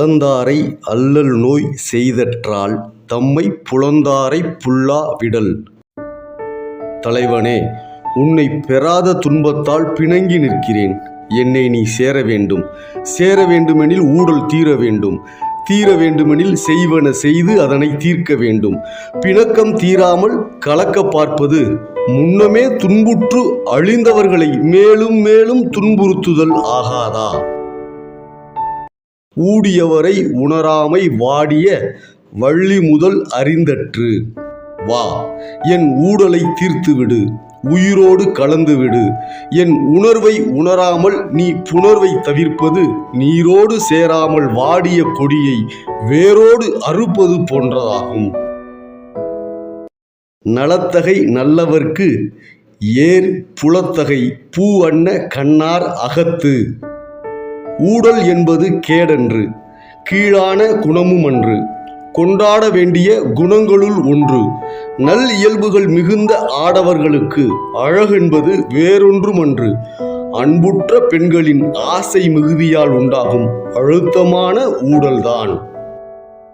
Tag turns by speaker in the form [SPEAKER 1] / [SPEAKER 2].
[SPEAKER 1] கலந்தாரை அல்லல் நோய் செய்தற்றால் தம்மை புலந்தாரைப் புல்லா விடல். தலைவனே உன்னை பெறாத துன்பத்தால் பிணங்கி நிற்கிறேன். என்னை நீ சேர வேண்டும். சேர வேண்டுமெனில் ஊழல் தீர வேண்டும். தீர வேண்டுமெனில் செய்வன செய்து அதனை தீர்க்க வேண்டும். பிணக்கம் தீராமல் கலக்க பார்ப்பது முன்னமே துன்புற்று அழிந்தவர்களை மேலும் மேலும் துன்புறுத்துதல் ஆகாதா? கூடியவரை உணராமை வாடிய வள்ளி முதல் அறிந்தற்று. வா என் ஊடலை தீர்த்துவிடு உயிரோடு கலந்துவிடு. என் உணர்வை உணராமல் நீ புணர்வை தவிர்ப்பது நீரோடு சேராமல் வாடிய கொடியை வேரோடு அறுப்பது போன்றதாகும். நலத்தகை நல்லவர்க்கு ஏர் புலத்தகை பூ அன்ன கண்ணார் அகத்து. ஊடல் என்பது கேடன்று கீழான குணமும் அன்று கொண்டாட வேண்டிய குணங்களுள் ஒன்று நல் இயல்புகள் மிகுந்த ஆடவர்களுக்கு. அழகென்பது வேறொன்றுமன்று அன்புற்ற பெண்களின் ஆசை மிகுதியால் உண்டாகும் அழுத்தமான ஊடல்தான்.